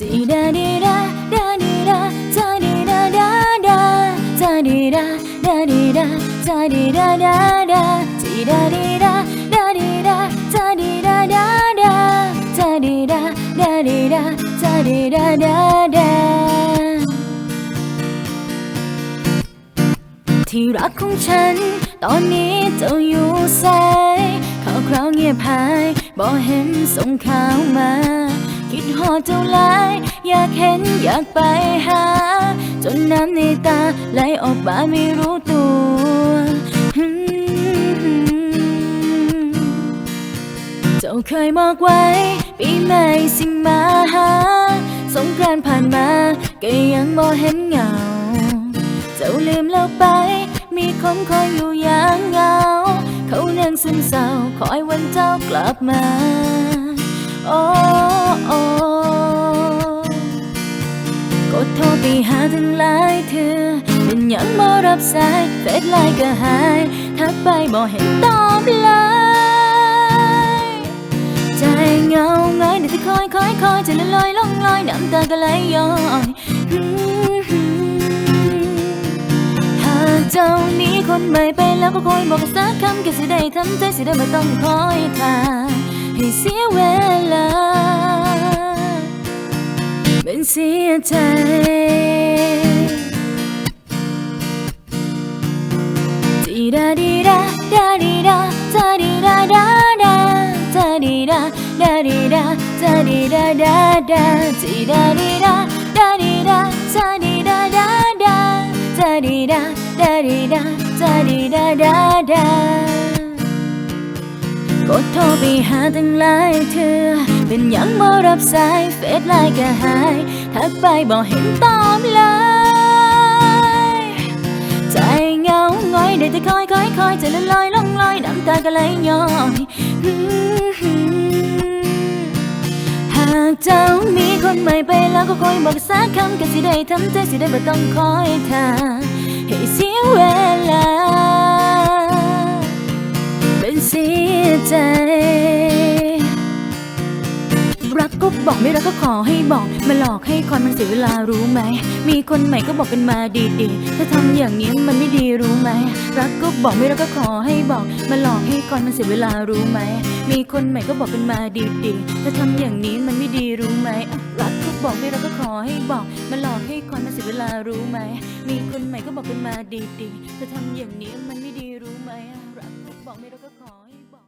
จีดาดีดาดาดีดาจาดีดาดาดาจาดีดาดาดีดาจาดีดาดาดาจีดาดีดาดาดีดาจาดีดาดาดาจาดีดาดาดีดาจาดีดาดาดาที่รักของฉัน ตอนนี้เจ้าอยู่แสายข่าวคราวเงียบหายบอกเห็นส่งข่าวมา คิดหอเจ้าหลาย อยากเห็นอยากไปหา จนน้ำในตาไหลออกมาไม่รู้ตัวเจ้าเคยบอกไว้ ปีใหม่สิมาหา สงกรานต์ผ่านมาก็ยังบ่เห็นเหงา เจ้าลืมแล้วไป มีคนคอยอยู่อย่างเหงา เขานั่งซึมเศร้าคอยวันเจ้ากลับมา ยังบ่รับสายเฟซไลน์ก็หาย ทักไปบ่เห็นตอบเลยใจเงาเงยได้แต่คอยคอยคอยจละลอยล่องลอยน้ำตาก็ไหลย้อยอืมหากเจ้ามีคนใหม่ไปแล้วก็คอยบอกสักคำแค่สิได้ทำใจสิได้ไม่ต้องคอยท่าให้เสียเวลาเป็นเสียใจ ดีดาดีดาดาดีดาจาดีดาดาดาจาดีดาดาดีดาจาดีดาดาดาจีดาดีดาดาดีดาจาดีดาดาดาจาดีดาดาดีดาจาดีดาดาดากดโทรไปหาตั้งหลายเธอเป็นยังบ่รับสายเฟซไลน์ก็หาย ทักไปบอกเห็นตอ แต่คอยคอยคอยใจละลอยล่องลอยน้ำตาก็ไหลย้อยอืมหากเจ้ามีคนใหม่ไปแล้วก็คอยบอกสักคำก็สิได้ทำใจสิได้ไม่ต้องคอยท่าให้เสียเวลา บอกไม่รักก็ขอให้บอก มาหลอกให้คอยมันเสียเวลารู้ไหม มีคนใหม่ก็บอกเป็นมาดีๆ ถ้าทำอย่างนี้มันไม่ดีรู้ไหม รักก็บอกไม่รักก็ขอให้บอก มาหลอกให้คอยมันเสียเวลารู้ไหม มีคนใหม่ก็บอกเป็นมาดีๆ ถ้าทำอย่างนี้มันไม่ดีรู้ไหม รักก็บอกไม่รักก็ขอให้บอก มาหลอกให้คอยมันเสียเวลารู้ไหม มีคนใหม่ก็บอกเป็นมาดีๆ ถ้าทำอย่างนี้มันไม่ดีรู้ไหม รักก็บอกไม่รักก็ขอให้บอก